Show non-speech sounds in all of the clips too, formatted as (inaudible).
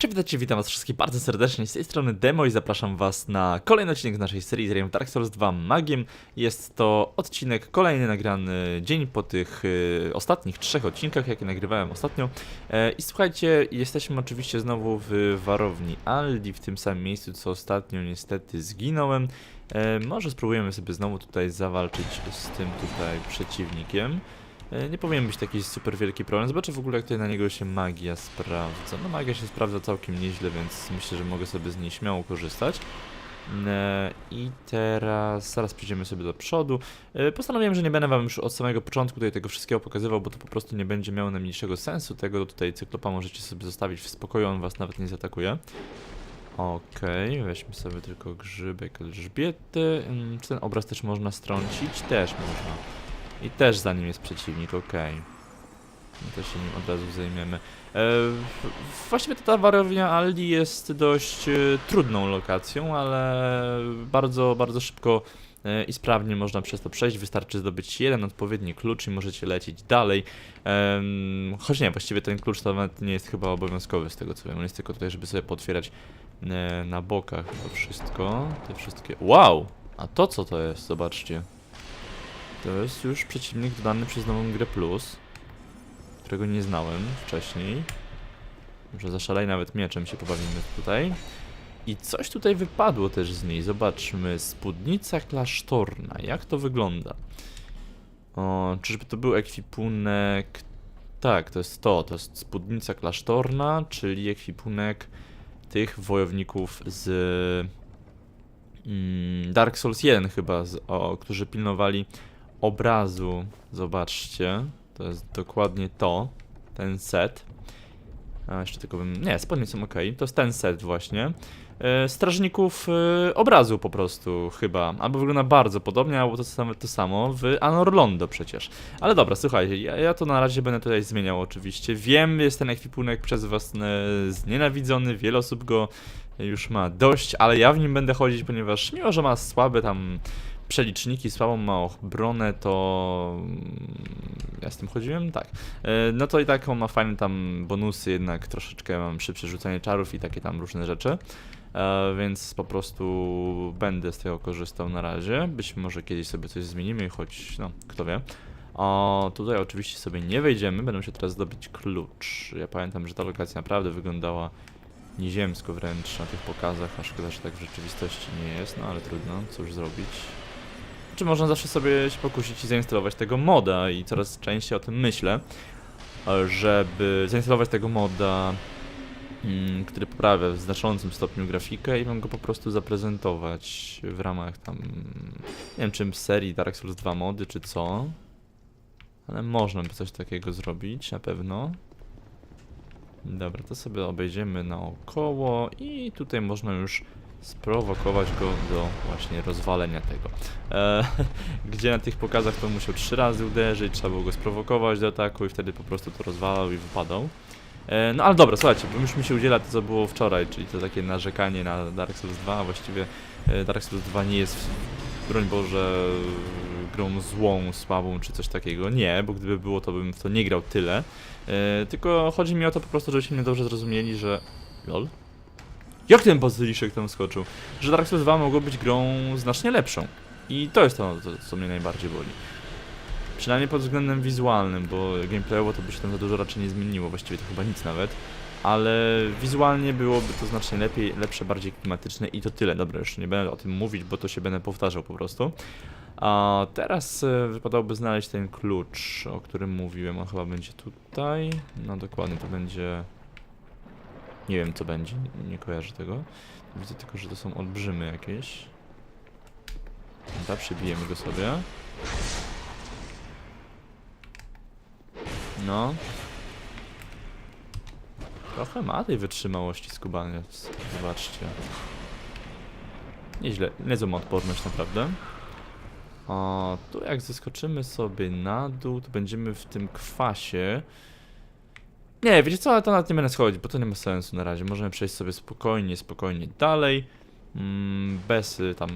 Cześć, witajcie, witam was wszystkich bardzo serdecznie, z tej strony Demo i zapraszam was na kolejny odcinek z naszej serii z Dark Souls 2 Magiem. Jest to odcinek kolejny nagrany dzień po tych y, ostatnich trzech odcinkach, jakie nagrywałem ostatnio. E, I słuchajcie, jesteśmy oczywiście znowu w warowni Aldi, w tym samym miejscu, co ostatnio niestety zginąłem. E, może spróbujemy sobie znowu tutaj zawalczyć z tym tutaj przeciwnikiem. E, Nie powinien być taki super wielki problem. Zobaczę w ogóle, jak tutaj na niego się magia sprawdza. No magia się sprawdza całkiem nieźle, więc myślę, że mogę sobie z niej śmiało korzystać. E, I teraz zaraz przejdziemy sobie do przodu. E, Postanowiłem, że nie będę wam już od samego początku tutaj tego wszystkiego pokazywał, bo to po prostu nie będzie miało najmniejszego sensu. Tego tutaj cyklopa możecie sobie zostawić w spokoju, on was nawet nie zaatakuje. Okej, weźmy sobie tylko grzybek Elżbiety. Mm, Czy ten obraz też można strącić? Też można. I też za nim jest przeciwnik, okej. No to się nim od razu zajmiemy. E, właściwie ta warownia Aldi jest dość e, trudną lokacją, ale bardzo, bardzo szybko e, i sprawnie można przez to przejść. Wystarczy zdobyć jeden odpowiedni klucz i możecie lecieć dalej. Em, choć nie, właściwie ten klucz nawet nie jest chyba obowiązkowy z tego co wiem. On jest tylko tutaj, żeby sobie potwierać e, na bokach to wszystko. Te wszystkie. Wow! A to co to jest? Zobaczcie. To jest już przeciwnik dodany przez nową grę Plus, którego nie znałem wcześniej. Może zaszalej nawet mieczem się pobawimy tutaj. I coś tutaj wypadło też z niej. Zobaczmy. Spódnica klasztorna. Jak to wygląda? O, czyżby to był ekwipunek... Tak, to jest to. To jest spódnica klasztorna, czyli ekwipunek tych wojowników z... mm, Dark Souls 1 chyba, z, o, którzy pilnowali obrazu, zobaczcie, to jest dokładnie to, ten set. A jeszcze tylko bym, nie, spodnie są ok, to jest ten set właśnie. E, strażników e, obrazu po prostu chyba, albo wygląda bardzo podobnie, albo to samo, to samo w Anor Londo przecież. Ale dobra, słuchajcie, ja, ja to na razie będę tutaj zmieniał oczywiście. Wiem, jest ten ekwipunek przez was e, znienawidzony, wiele osób go już ma dość, ale ja w nim będę chodzić, ponieważ mimo, że ma słabe tam przeliczniki, słabą ma obronę, to mm, ja z tym chodziłem? Tak. E, No to i tak on ma fajne tam bonusy, jednak troszeczkę mam szybsze rzucanie czarów i takie tam różne rzeczy. E, Więc po prostu będę z tego korzystał na razie. Być może kiedyś sobie coś zmienimy, choć no, kto wie. O, tutaj oczywiście sobie nie wejdziemy, będę musiał teraz zdobyć klucz. Ja pamiętam, że ta lokacja naprawdę wyglądała nieziemsko wręcz na tych pokazach, a szkoda, że tak w rzeczywistości nie jest, no ale trudno, cóż zrobić. Czy można zawsze sobie się pokusić i zainstalować tego moda i coraz częściej o tym myślę, żeby zainstalować tego moda, mm, który poprawia w znaczącym stopniu grafikę i mam go po prostu zaprezentować w ramach tam, nie wiem czym serii Dark Souls 2 mody czy co, ale można by coś takiego zrobić na pewno. Dobra, to sobie obejdziemy naokoło i tutaj można już sprowokować go do właśnie rozwalenia tego. E, (laughs) gdzie na tych pokazach to musiał trzy razy uderzyć, trzeba było go sprowokować do ataku i wtedy po prostu to rozwalał i wypadał. E, no ale dobra, słuchajcie, bo już mi się udziela to co było wczoraj, czyli to takie narzekanie na Dark Souls 2, a właściwie e, Dark Souls 2 nie jest, broń Boże, grą złą, słabą czy coś takiego. Nie, bo gdyby było, to bym w to nie grał tyle. Tylko chodzi mi o to po prostu, żebyście mnie dobrze zrozumieli, że... LOL? Jak ten bazyliszek tam skoczył? Że Dark Souls 2 mogło być grą znacznie lepszą. I to jest to, to co mnie najbardziej boli. Przynajmniej pod względem wizualnym, bo gameplayowo to by się tam za dużo raczej nie zmieniło, właściwie to chyba nic nawet. Ale wizualnie byłoby to znacznie lepiej, lepsze, bardziej klimatyczne i to tyle. Dobra, już nie będę o tym mówić, bo to się będę powtarzał po prostu. A teraz e, wypadałoby znaleźć ten klucz, o którym mówiłem. On chyba będzie tutaj. No dokładnie, to będzie... Nie wiem co będzie, nie, kojarzę tego. Widzę tylko, że to są olbrzymy jakieś. Dobra, przybijemy go sobie. No. Trochę ma tej wytrzymałości skubaniec. Zobaczcie. Nieźle, niezłą odporność naprawdę. O, tu jak zeskoczymy sobie na dół, to będziemy w tym kwasie. Nie, wiecie co, ale to nawet nie będę schodzić, bo to nie ma sensu na razie. Możemy przejść sobie spokojnie, spokojnie dalej. Mm, bez y, tam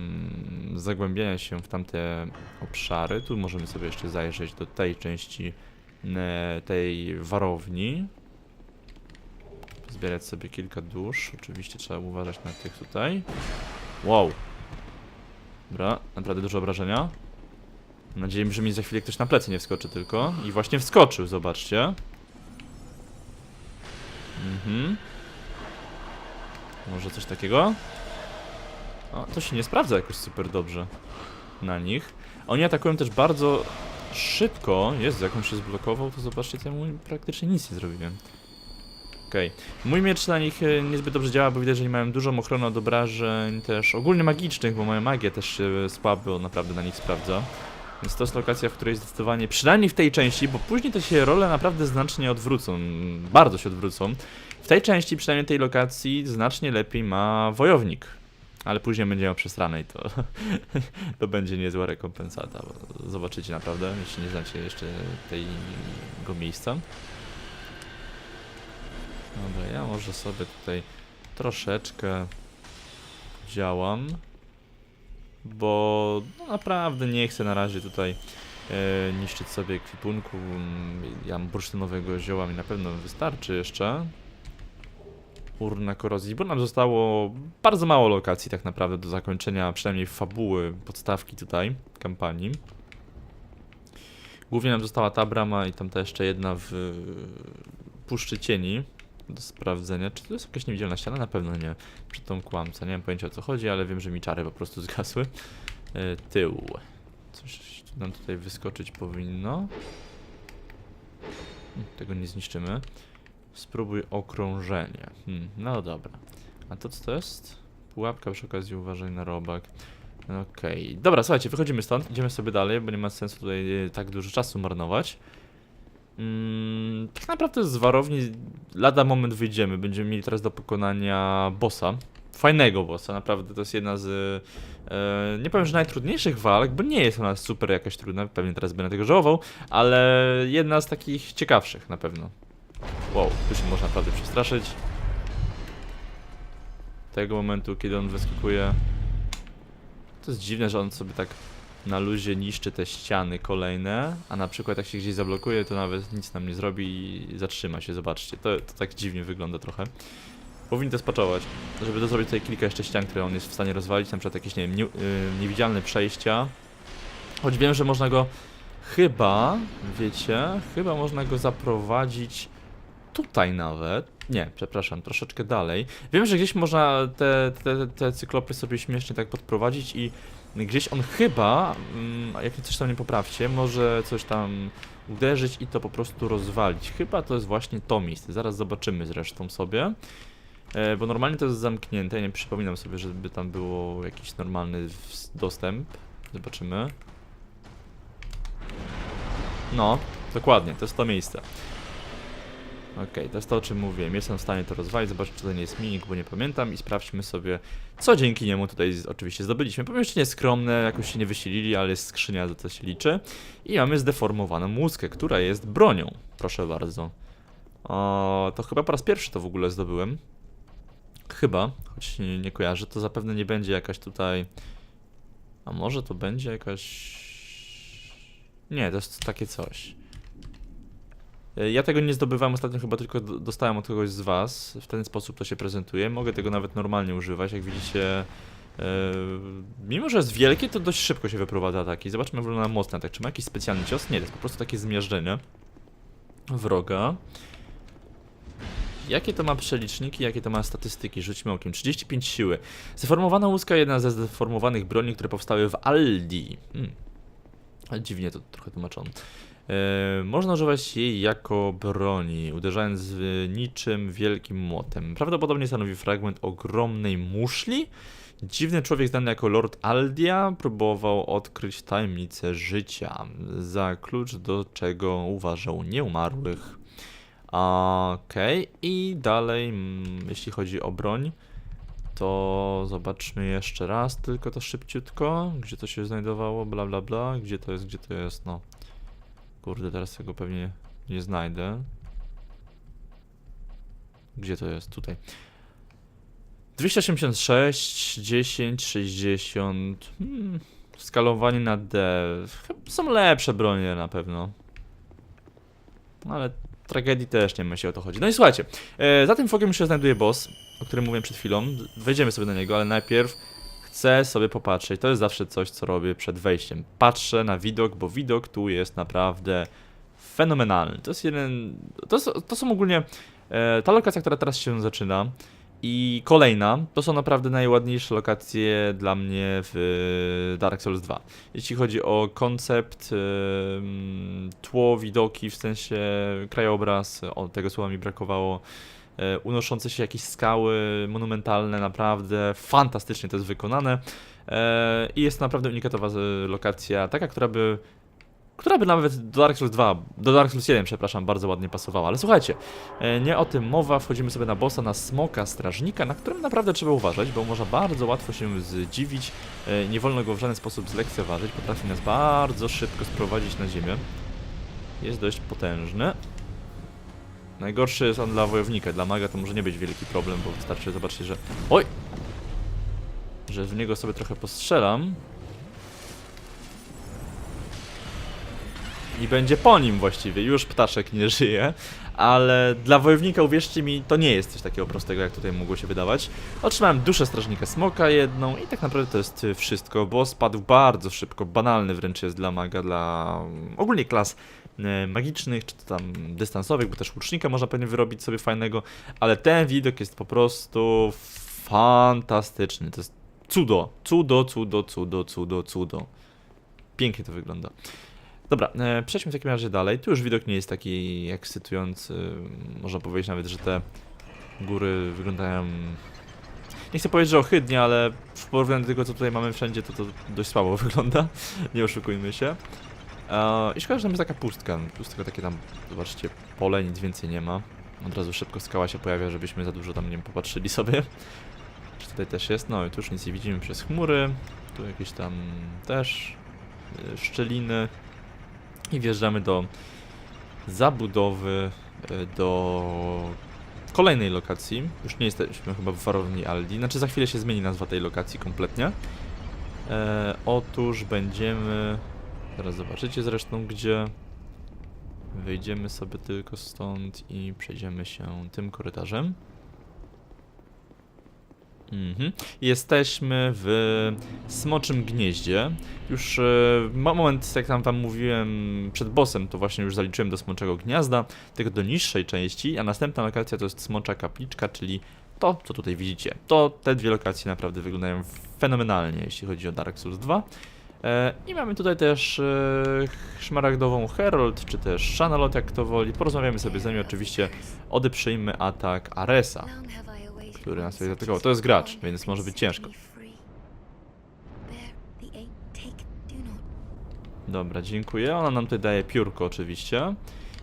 zagłębiania się w tamte obszary. Tu możemy sobie jeszcze zajrzeć do tej części tej warowni. Zbierać sobie kilka dusz. Oczywiście trzeba uważać na tych tutaj. Wow. Dobra, naprawdę duże obrażenia. Mam nadzieję, że mi za chwilę ktoś na plecy nie wskoczy tylko. I właśnie wskoczył, zobaczcie. Mhm. Może coś takiego? O, to się nie sprawdza jakoś super dobrze na nich. Oni atakują też bardzo szybko. Jest, jak on się zblokował, to zobaczcie, ja mu praktycznie nic nie zrobiłem. Okej. Mój miecz na nich e, niezbyt dobrze działa, bo widać, że oni mają dużą ochronę od obrażeń, też ogólnie magicznych, bo moja magia też się słabo naprawdę na nich sprawdza. Więc to jest lokacja, w której zdecydowanie, przynajmniej w tej części, bo później to się role naprawdę znacznie odwrócą, bardzo się odwrócą. W tej części, przynajmniej tej lokacji, znacznie lepiej ma wojownik. Ale później będzie miał przesrane i to, (laughs) to będzie niezła rekompensata. Zobaczycie naprawdę, jeśli nie znacie jeszcze tego miejsca. Dobra, ja może sobie tutaj troszeczkę działam, bo no naprawdę nie chcę na razie tutaj e, niszczyć sobie ekwipunku. Mm, Ja mam bursztynowego zioła mi na pewno wystarczy jeszcze. Urna korozji, bo nam zostało bardzo mało lokacji tak naprawdę do zakończenia, przynajmniej fabuły, podstawki tutaj, kampanii. Głównie nam została ta brama i tam ta jeszcze jedna w Puszczy Cieni do sprawdzenia. Czy to jest jakaś niewidzialna ściana? Na pewno nie. Przed tą kłamcą. Nie mam pojęcia o co chodzi, ale wiem, że mi czary po prostu (laughs) zgasły. E, tył. Coś nam tutaj wyskoczyć powinno. Hmm, Tego nie zniszczymy. Spróbuj okrążenie. Hmm, no dobra. A to co to jest? Pułapka przy okazji uważaj na robak. Okej. Dobra, słuchajcie, wychodzimy stąd. Idziemy sobie dalej, bo nie ma sensu tutaj e, tak dużo czasu marnować. Mm, tak naprawdę z warowni lada moment wyjdziemy. Będziemy mieli teraz do pokonania bossa. Fajnego bossa, naprawdę to jest jedna z. E, nie powiem, że najtrudniejszych walk, bo nie jest ona super jakaś trudna, pewnie teraz będę tego żałował, ale jedna z takich ciekawszych na pewno. Wow, tu się można naprawdę przestraszyć. Tego momentu, kiedy on wyskakuje. To jest dziwne, że on sobie tak na luzie niszczy te ściany kolejne, a na przykład jak się gdzieś zablokuje, to nawet nic nam nie zrobi i zatrzyma się, zobaczcie. To, to tak dziwnie wygląda trochę. Powinien to spaczować, żeby to zrobić tutaj kilka jeszcze ścian, które on jest w stanie rozwalić, na przykład jakieś, nie wiem, nie, yy, niewidzialne przejścia. Choć wiem, że można go chyba, wiecie, chyba można go zaprowadzić tutaj nawet. Nie, przepraszam, troszeczkę dalej. Wiem, że gdzieś można te, te, te cyklopy sobie śmiesznie tak podprowadzić i gdzieś on chyba, mm, jak coś tam nie poprawcie, może coś tam uderzyć i to po prostu rozwalić. Chyba to jest właśnie to miejsce. Zaraz zobaczymy zresztą sobie. E, bo normalnie to jest zamknięte. Nie przypominam sobie, żeby tam było jakiś normalny dostęp. Zobaczymy. No, dokładnie, to jest to miejsce. Okej, to jest to o czym mówiłem. Jestem w stanie to rozwalić, zobaczcie czy to nie jest minik, bo nie pamiętam i sprawdźmy sobie, co dzięki niemu tutaj oczywiście zdobyliśmy. Pomieszczenie skromne, jakoś się nie wysilili, ale jest skrzynia, za co się liczy. I mamy zdeformowaną łuskę, która jest bronią. Proszę bardzo. O, to chyba po raz pierwszy to w ogóle zdobyłem. Chyba, choć nie, nie kojarzę. To zapewne nie będzie jakaś tutaj... A może to będzie jakaś... Nie, to jest takie coś. E, Ja tego nie zdobywałem ostatnio, chyba tylko dostałem od kogoś z Was. W ten sposób to się prezentuje. Mogę tego nawet normalnie używać. Jak widzicie, e, mimo że jest wielkie, to dość szybko się wyprowadza ataki. Zobaczmy, jak wygląda mocny atak. Czy ma jakiś specjalny cios? Nie, to jest po prostu takie zmiażdżenie wroga. Jakie to ma przeliczniki, jakie to ma statystyki? Rzućmy okiem. 35 siły. Zdeformowana łuska, jedna ze zdeformowanych broni, które powstały w Aldi. Hmm. Dziwnie to trochę tłumaczono. E, można używać jej jako broni, uderzając niczym wielkim młotem. Prawdopodobnie stanowi fragment ogromnej muszli. Dziwny człowiek znany jako Lord Aldia próbował odkryć tajemnicę życia, za klucz do czego uważał nieumarłych. Okej, i dalej, mm, jeśli chodzi o broń, to zobaczmy jeszcze raz, tylko to szybciutko, gdzie to się znajdowało, bla bla bla, gdzie to jest, gdzie to jest, no. Kurde, teraz tego pewnie nie znajdę. Gdzie to jest? Tutaj. 286, 10, 60. Hmm, skalowanie na D. Są lepsze bronie na pewno. Ale tragedii też nie myśli o to chodzi. No i słuchajcie, e, za tym fogiem się znajduje boss, o którym mówiłem przed chwilą. Wejdziemy sobie na niego, ale najpierw chcę sobie popatrzeć. To jest zawsze coś, co robię przed wejściem. Patrzę na widok, bo widok tu jest naprawdę fenomenalny. To jest jeden. To, to są ogólnie. E, ta lokacja, która teraz się zaczyna. I kolejna, to są naprawdę najładniejsze lokacje dla mnie w Dark Souls 2. Jeśli chodzi o koncept, em, tło, widoki, w sensie krajobraz, o tego słowa mi brakowało, e, unoszące się jakieś skały monumentalne, naprawdę fantastycznie to jest wykonane. E, I jest naprawdę unikatowa z- lokacja, taka, która by która by nawet do Dark Souls 2, do Dark Souls 1, przepraszam, bardzo ładnie pasowała. Ale słuchajcie, e, nie o tym mowa, wchodzimy sobie na bossa, na smoka strażnika, na którym naprawdę trzeba uważać, bo można bardzo łatwo się zdziwić, e, nie wolno go w żaden sposób zlekceważyć, potrafi nas bardzo szybko sprowadzić na ziemię. Jest dość potężny. Najgorszy jest on dla wojownika, dla maga to może nie być wielki problem, bo wystarczy zobaczyć, że... Oj! Że w niego sobie trochę postrzelam. I będzie po nim właściwie, już ptaszek nie żyje, ale dla wojownika, uwierzcie mi, to nie jest coś takiego prostego, jak tutaj mogło się wydawać. Otrzymałem duszę strażnika smoka jedną i tak naprawdę to jest y, wszystko, bo spadł bardzo szybko, banalny wręcz jest dla maga, dla mm, ogólnie klas magicznych, czy to tam dystansowych, bo też łucznika można pewnie wyrobić sobie fajnego, ale ten widok jest po prostu fantastyczny, to jest cudo, cudo, cudo, cudo, cudo, cudo. Pięknie to wygląda. Dobra, e, przejdźmy w takim razie dalej. Tu już widok nie jest taki ekscytujący. Można powiedzieć nawet, że te góry wyglądają. Nie chcę powiedzieć, że ohydnie, ale w porównaniu do tego, co tutaj mamy wszędzie, to to dość słabo (laughs) wygląda. nie oszukujmy się. I szkoda, że tam jest taka pustka. Pustka takie tam, zobaczcie, pole, nic więcej nie ma. Od razu szybko skała się pojawia, żebyśmy za dużo tam nie popatrzyli sobie. Czy tutaj też jest? No i tu już nic nie widzimy przez chmury. Tu jakieś tam też e, szczeliny. I wjeżdżamy do zabudowy, e, do kolejnej lokacji. Już nie jesteśmy chyba w warowni Aldi. Znaczy za chwilę się zmieni nazwa tej lokacji kompletnie. E, otóż będziemy... Zaraz zobaczycie zresztą gdzie. Wyjdziemy sobie tylko stąd i przejdziemy się tym korytarzem. Mhm. Jesteśmy w Smoczym Gnieździe. Już e, mo- moment, jak tam wam mówiłem przed bossem, to właśnie już zaliczyłem do Smoczego Gniazda, tylko do niższej części, a następna lokacja to jest Smocza Kapliczka, czyli to, co tutaj widzicie. To te dwie lokacje naprawdę wyglądają fenomenalnie, jeśli chodzi o Dark Souls 2. E, I mamy tutaj też e, szmaragdową Herald, czy też Shanalot, jak kto woli. Porozmawiamy sobie z nimi, oczywiście odeprzyjmy atak Aresa. który nas tutaj zaatakował. To jest gracz, więc może być ciężko. Dobra, dziękuję. Ona nam tutaj daje piórko oczywiście.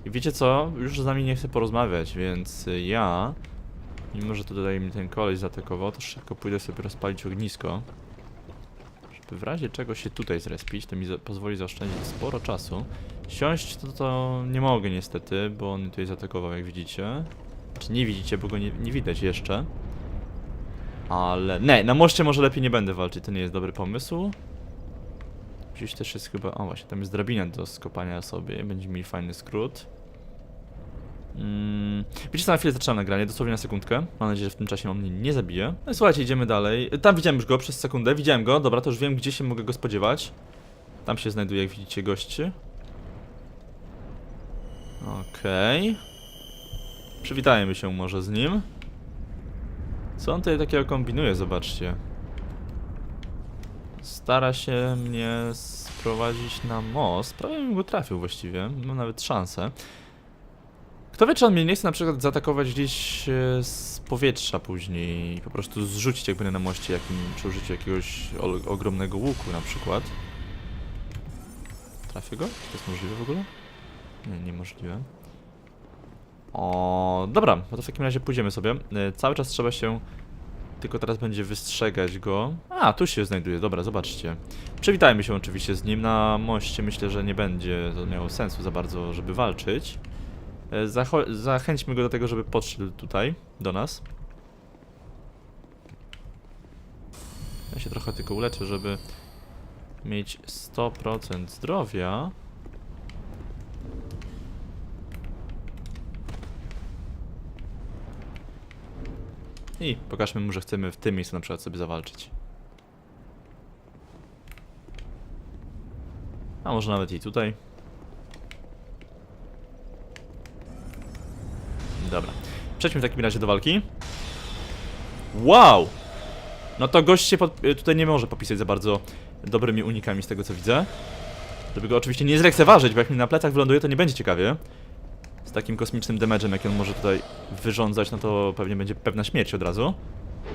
I wiecie co? Już z nami nie chce porozmawiać, więc ja, mimo że tutaj mi ten koleś zaatakował, to szybko pójdę sobie rozpalić ognisko. W razie czego się tutaj zrespić, to mi pozwoli zaoszczędzić sporo czasu. Siąść to, to nie mogę niestety, bo on tutaj zaatakował jak widzicie. Czy nie widzicie, bo go nie, nie widać jeszcze. Ale... Nie, na moście może lepiej nie będę walczyć, to nie jest dobry pomysł. Gdzieś też jest chyba... O właśnie, tam jest drabina do skopania sobie. Będziemy mieli fajny skrót. Mm. Wiecie co, na chwilę zaczynam nagranie, dosłownie na sekundkę. Mam nadzieję, że w tym czasie on mnie nie zabije. No i słuchajcie, idziemy dalej. Tam widziałem już go przez sekundę, widziałem go. Dobra, to już wiem, gdzie się mogę go spodziewać. Tam się znajduje, jak widzicie, gości. Okej. Przywitajmy się może z nim. Co on tutaj takiego kombinuje, zobaczcie. Stara się mnie sprowadzić na most. Prawie bym go trafił właściwie. Mam nawet szansę. Kto wie, czy on mnie nie chce na przykład zaatakować gdzieś e, z powietrza później i po prostu zrzucić jak będę na moście jakim, przy użyciu jakiegoś ogromnego łuku na przykład. Trafię go? To jest możliwe w ogóle? Nie, niemożliwe. O, dobra, no to w takim razie pójdziemy sobie. E, Cały czas trzeba się tylko teraz będzie wystrzegać go. A, tu się znajduje, dobra, zobaczcie. Przywitajmy się oczywiście z nim na moście. Myślę, że nie będzie to miało sensu za bardzo, żeby walczyć. E, zachęćmy go do tego, żeby podszedł tutaj, do nas. Ja się trochę tylko uleczę, żeby mieć 100% zdrowia. I pokażmy mu, że chcemy w tym miejscu na przykład sobie zawalczyć. A może nawet i tutaj. Dobra. Przejdźmy w takim razie do walki. Wow! No to gość się pod... tutaj nie może popisać za bardzo dobrymi unikami z tego co widzę. Żeby go oczywiście nie zlekceważyć, bo jak mi na plecach wyląduje, to nie będzie ciekawie. Z takim kosmicznym damage'em, jaki on może tutaj wyrządzać, no to pewnie będzie pewna śmierć od razu.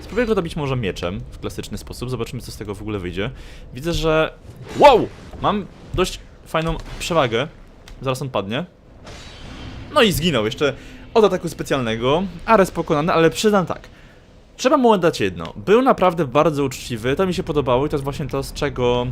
Spróbuję go dobić może mieczem, w klasyczny sposób, zobaczymy co z tego w ogóle wyjdzie. Widzę, że... Wow! Mam dość fajną przewagę. Zaraz on padnie. No i zginął jeszcze od ataku specjalnego. Ares pokonany, ale przyznam tak. Trzeba mu oddać jedno. Był naprawdę bardzo uczciwy, to mi się podobało i to jest właśnie to, z czego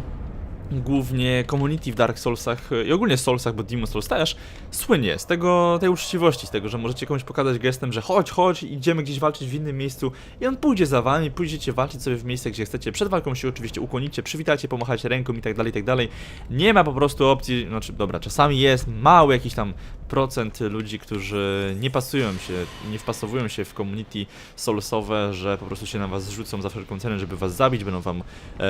głównie community w Dark Soulsach i ogólnie Soulsach, bo Demon Souls też słynie z tego, tej uczciwości, z tego, że możecie komuś pokazać gestem, że chodź, chodź, idziemy gdzieś walczyć w innym miejscu i on pójdzie za wami, pójdziecie walczyć sobie w miejsce, gdzie chcecie. Przed walką się oczywiście ukłonicie, przywitacie, pomachacie ręką i tak dalej, i tak dalej. Nie ma po prostu opcji, znaczy dobra, czasami jest mały jakiś tam procent ludzi, którzy nie pasują się, nie wpasowują się w community soulsowe, że po prostu się na was zrzucą za wszelką cenę, żeby was zabić, będą wam e,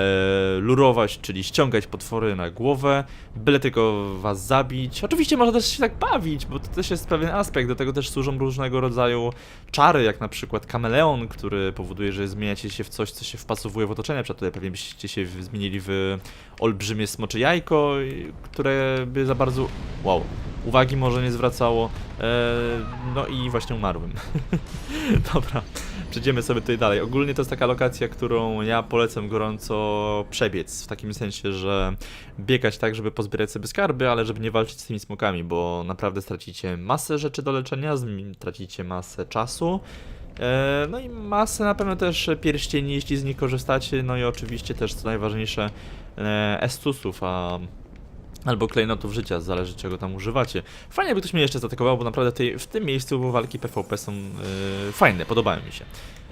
lurować, czyli ściągać potwory na głowę, byle tylko was zabić. Oczywiście można też się tak bawić, bo to też jest pewien aspekt, do tego też służą różnego rodzaju czary, jak na przykład kameleon, który powoduje, że zmieniacie się w coś, co się wpasowuje w otoczenie, przykład tutaj pewnie byście się zmienili w olbrzymie smocze jajko, które by za bardzo, wow, uwagi może nie zwracało, e, no i właśnie umarłem. (laughs) Dobra, przejdziemy sobie tutaj dalej. Ogólnie to jest taka lokacja, którą ja polecam gorąco przebiec, w takim sensie, że biegać tak, żeby pozbierać sobie skarby, ale żeby nie walczyć z tymi smokami, bo naprawdę stracicie masę rzeczy do leczenia, tracicie masę czasu. E, No i masę na pewno też pierścieni, jeśli z nich korzystacie, no i oczywiście też co najważniejsze estusów, a albo klejnotów życia, zależy czego tam używacie. Fajnie jakby ktoś mnie jeszcze zaatakował, bo naprawdę tej, w tym miejscu walki PvP są e, fajne, podobają mi się.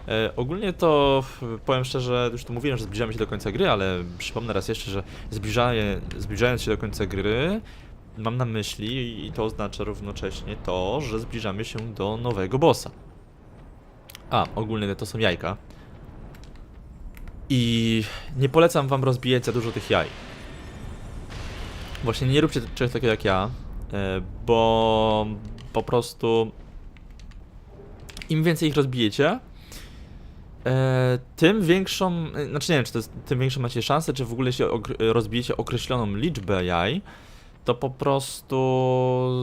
E, ogólnie to powiem szczerze, już tu mówiłem, że zbliżamy się do końca gry, ale przypomnę raz jeszcze, że zbliżaje, zbliżając się do końca gry, mam na myśli i to oznacza równocześnie to, że zbliżamy się do nowego bossa. A, ogólnie to są jajka. I nie polecam wam rozbijać za dużo tych jaj. Właśnie nie róbcie czegoś takiego jak ja, e, bo po prostu im więcej ich rozbijecie, e, tym większą, e, znaczy nie wiem, czy to jest, tym większą macie szansę, czy w ogóle się rozbijecie określoną liczbę jaj, to po prostu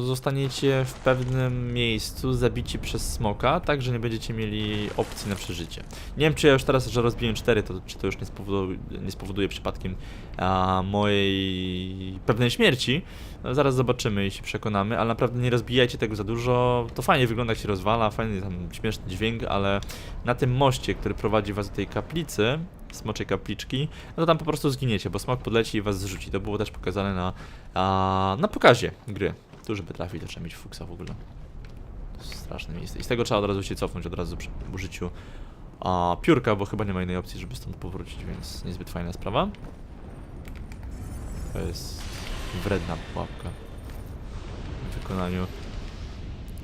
zostaniecie w pewnym miejscu zabici przez smoka, tak że nie będziecie mieli opcji na przeżycie. Nie wiem, czy ja już teraz, że rozbiję 4, to czy to już nie spowoduje, nie spowoduje przypadkiem a, mojej pewnej śmierci. No, zaraz zobaczymy i się przekonamy, ale naprawdę nie rozbijajcie tego za dużo. To fajnie wygląda, jak się rozwala, fajny tam śmieszny dźwięk, ale na tym moście, który prowadzi was do tej kaplicy, smoczej kapliczki, no to tam po prostu zginiecie, bo smok podleci i was zrzuci. To było też pokazane na, a, na pokazie gry. Tu, żeby trafić, to trzeba mieć fuksa w ogóle. Straszne miejsce. I z tego trzeba od razu się cofnąć, od razu przy użyciu a, piórka, bo chyba nie ma innej opcji, żeby stąd powrócić, więc niezbyt fajna sprawa. To jest wredna pułapka w wykonaniu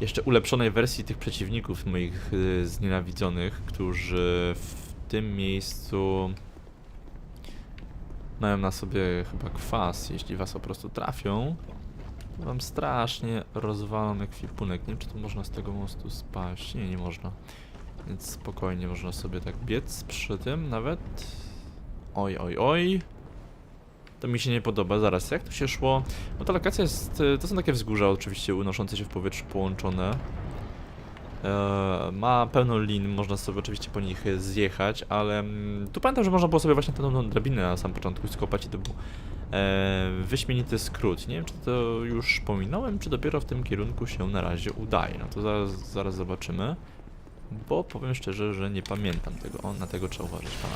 jeszcze ulepszonej wersji tych przeciwników moich y, znienawidzonych, którzy w tym miejscu mają na sobie chyba kwas. Jeśli was po prostu trafią, wam strasznie rozwalą ekwipunek. Nie wiem, czy to można z tego mostu spaść. Nie, nie można. Więc spokojnie można sobie tak biec przy tym nawet. Oj, oj, oj. To mi się nie podoba. Zaraz, jak to się szło? No ta lokacja jest... y, To są takie wzgórza oczywiście unoszące się w powietrzu połączone. E, ma pełno lin, można sobie oczywiście po nich zjechać, ale mm, tu pamiętam, że można było sobie właśnie tę drabinę na sam początku skopać i to był e, wyśmienity skrót. Nie wiem, czy to już pominąłem, czy dopiero w tym kierunku się na razie udaje. No to zaraz, zaraz zobaczymy, bo powiem szczerze, że nie pamiętam tego. O, na tego trzeba uważać, pana.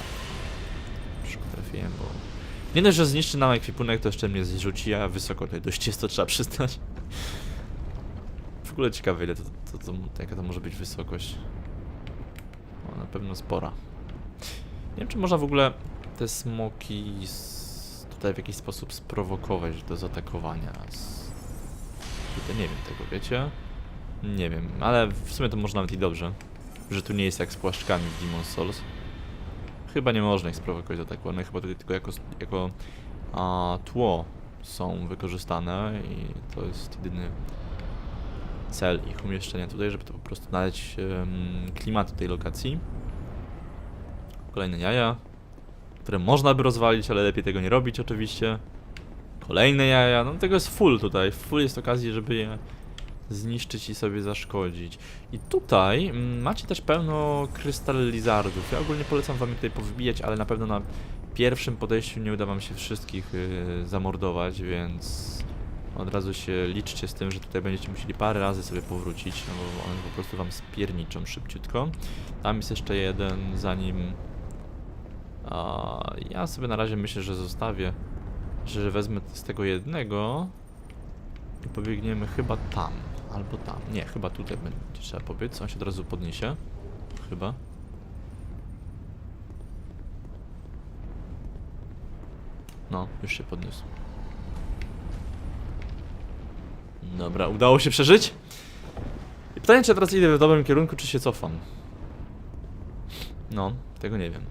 Trafiłem, bo... Nie dość, że zniszczy nam ekwipunek, to jeszcze mnie zrzuci, a wysoko tutaj dość jest, to trzeba przyznać. Ogóle ciekawe ile to, to, to, jaka to może być wysokość. O, na pewno spora. Nie wiem, czy można w ogóle te smoki tutaj w jakiś sposób sprowokować do zaatakowania. Tutaj nie wiem tego, wiecie? Nie wiem, ale w sumie to może nawet i dobrze. że tu nie jest jak z płaszczkami w Demon's Souls. Chyba nie można ich sprowokować do ataku, one chyba tutaj tylko jako, jako a, tło są wykorzystane i to jest jedyny cel ich umieszczenia tutaj, żeby to po prostu nadać em, klimatu tej lokacji. Kolejne jaja, które można by rozwalić, ale lepiej tego nie robić oczywiście. Kolejne jaja, no tego jest full tutaj, full jest okazji, żeby je zniszczyć i sobie zaszkodzić. I tutaj mm, macie też pełno krystal lizardów. Ja ogólnie polecam wam tutaj powybijać, ale na pewno na pierwszym podejściu nie uda wam się wszystkich y, zamordować, więc od razu się liczcie z tym, że tutaj będziecie musieli parę razy sobie powrócić, no bo one po prostu wam spierniczą szybciutko. Tam jest jeszcze jeden, zanim... A, ja sobie na razie myślę, że zostawię, że wezmę z tego jednego i pobiegniemy chyba tam, albo tam. Nie, chyba tutaj będzie trzeba pobiec, on się od razu podniesie. Chyba. No, już się podniósł. Dobra, udało się przeżyć? I pytanie, czy teraz idę w dobrym kierunku, czy się cofam? No, tego nie wiem.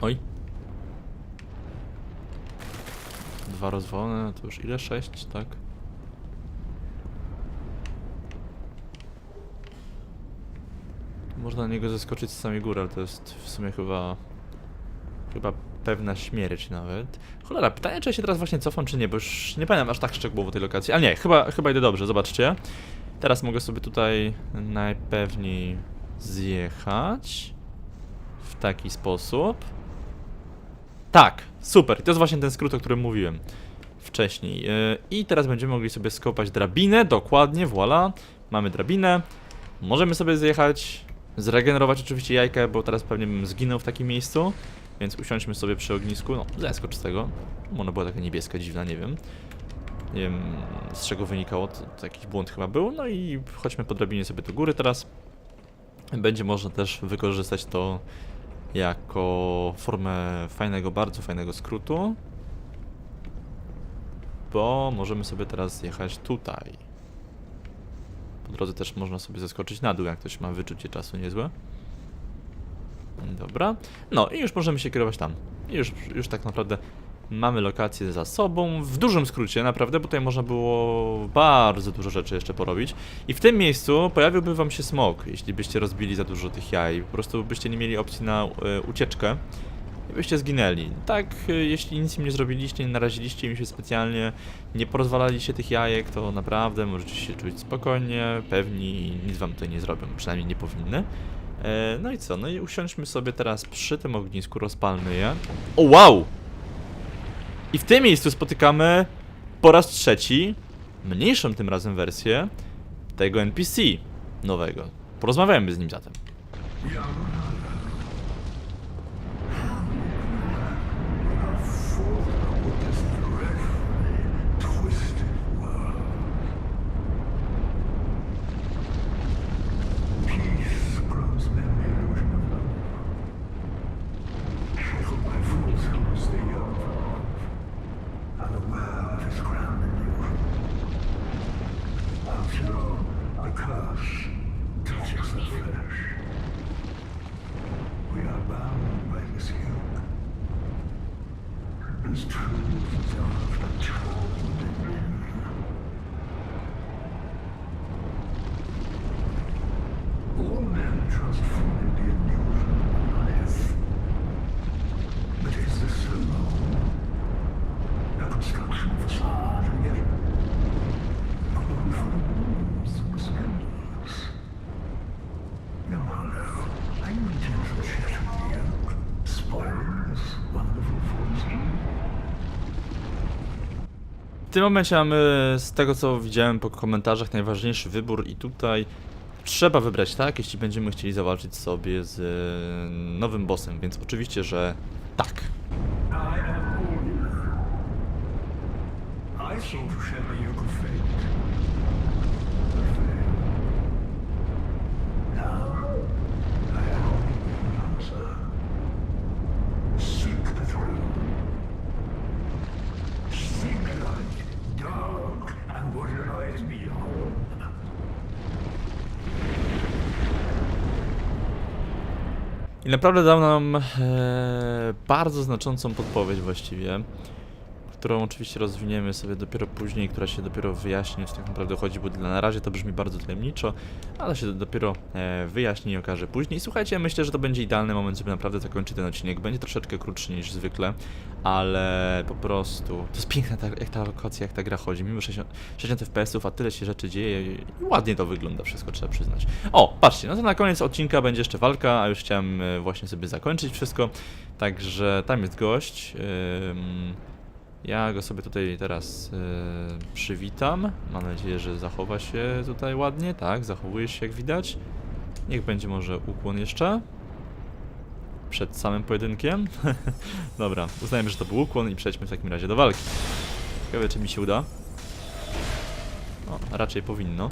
Oj. Dwa rozwalone, to już ile? Sześć, tak? Można na niego zeskoczyć z samej góry, ale to jest w sumie chyba... Chyba pewna śmierć nawet. Cholera, pytanie, czy ja się teraz właśnie cofam, czy nie, bo już nie pamiętam aż tak szczegółowo tej lokacji. Ale nie, chyba, chyba idę dobrze, zobaczcie. Teraz mogę sobie tutaj najpewniej zjechać. W taki sposób. Tak, super. To jest właśnie ten skrót, o którym mówiłem wcześniej. Yy, I teraz będziemy mogli sobie skopać drabinę, dokładnie, voilà. Mamy drabinę. Możemy sobie zjechać, zregenerować oczywiście jajkę, bo teraz pewnie bym zginął w takim miejscu. Więc usiądźmy sobie przy ognisku. No, zeskocz z tego. Ona była taka niebieska, dziwna, nie wiem. Nie wiem z czego wynikało, to, to jakiś błąd chyba był. No i chodźmy po drabinie sobie do góry teraz. Będzie można też wykorzystać to jako formę fajnego, bardzo fajnego skrótu. Bo możemy sobie teraz zjechać tutaj. Po drodze też można sobie zeskoczyć na dół, jak ktoś ma wyczucie czasu niezłe. Dobra. No i już możemy się kierować tam. I już, już tak naprawdę mamy lokację za sobą. W dużym skrócie naprawdę, bo tutaj można było bardzo dużo rzeczy jeszcze porobić. I w tym miejscu pojawiłby wam się smok, jeśli byście rozbili za dużo tych jaj. Po prostu byście nie mieli opcji na e, ucieczkę. I byście zginęli. Tak, e, jeśli nic im nie zrobiliście, nie naraziliście im się specjalnie, nie porozwalaliście tych jajek, to naprawdę możecie się czuć spokojnie, pewni i nic wam tutaj nie zrobią, przynajmniej nie powinny. E, no i co? No i usiądźmy sobie teraz przy tym ognisku, rozpalmy je. O wow! I w tym miejscu spotykamy po raz trzeci, mniejszą tym razem wersję tego NPC nowego. Porozmawiajmy z nim zatem. W tym momencie mamy, z tego co widziałem po komentarzach, najważniejszy wybór i tutaj trzeba wybrać tak, jeśli będziemy chcieli zawalczyć sobie z e, nowym bossem, więc oczywiście, że tak. I am. I of fate. I naprawdę dał nam e, bardzo znaczącą podpowiedź właściwie, którą oczywiście rozwiniemy sobie dopiero później, która się dopiero wyjaśni, co tak naprawdę chodzi, bo na razie to brzmi bardzo tajemniczo, ale się dopiero e, wyjaśni i okaże później. Słuchajcie, myślę, że to będzie idealny moment, żeby naprawdę zakończyć ten odcinek. Będzie troszeczkę krótszy niż zwykle, ale po prostu to jest piękne, jak ta lokacja, jak ta gra chodzi. Mimo 60, 60 FPS-ów, a tyle się rzeczy dzieje i ładnie to wygląda wszystko, trzeba przyznać. O, patrzcie, no to na koniec odcinka będzie jeszcze walka, a już chciałem e, właśnie sobie zakończyć wszystko. Także tam jest gość. Ym, ja go sobie tutaj teraz e, przywitam. Mam nadzieję, że zachowa się tutaj ładnie. Tak, zachowuje się jak widać. Niech będzie może ukłon jeszcze. Przed samym pojedynkiem. (laughs) Dobra, uznajmy, że to był ukłon i przejdźmy w takim razie do walki. Ciekawe, czy mi się uda. O, raczej powinno.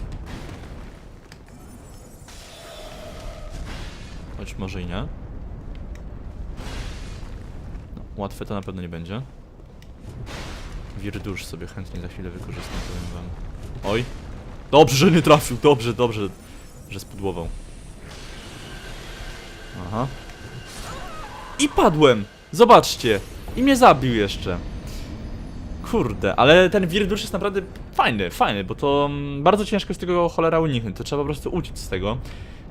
Choć może i nie. No, łatwe to na pewno nie będzie. Wirdusz sobie chętnie za chwilę wykorzystam, powiem wam. Oj! Dobrze, że nie trafił, dobrze, dobrze, że spudłował. Aha. I padłem! Zobaczcie! I mnie zabił jeszcze. Kurde, ale ten wirdusz jest naprawdę fajny, fajny, bo to mm, bardzo ciężko z tego cholera uniknąć, to trzeba po prostu uciec z tego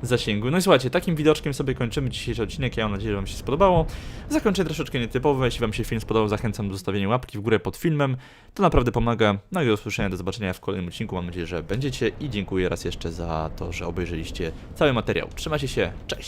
zasięgu. No i słuchajcie, takim widoczkiem sobie kończymy dzisiejszy odcinek, ja mam nadzieję, że wam się spodobało. Zakończę troszeczkę nietypowe, jeśli wam się film spodobał, zachęcam do zostawienia łapki w górę pod filmem, to naprawdę pomaga. No i do usłyszenia, do zobaczenia w kolejnym odcinku, mam nadzieję, że będziecie i dziękuję raz jeszcze za to, że obejrzeliście cały materiał. Trzymajcie się, cześć!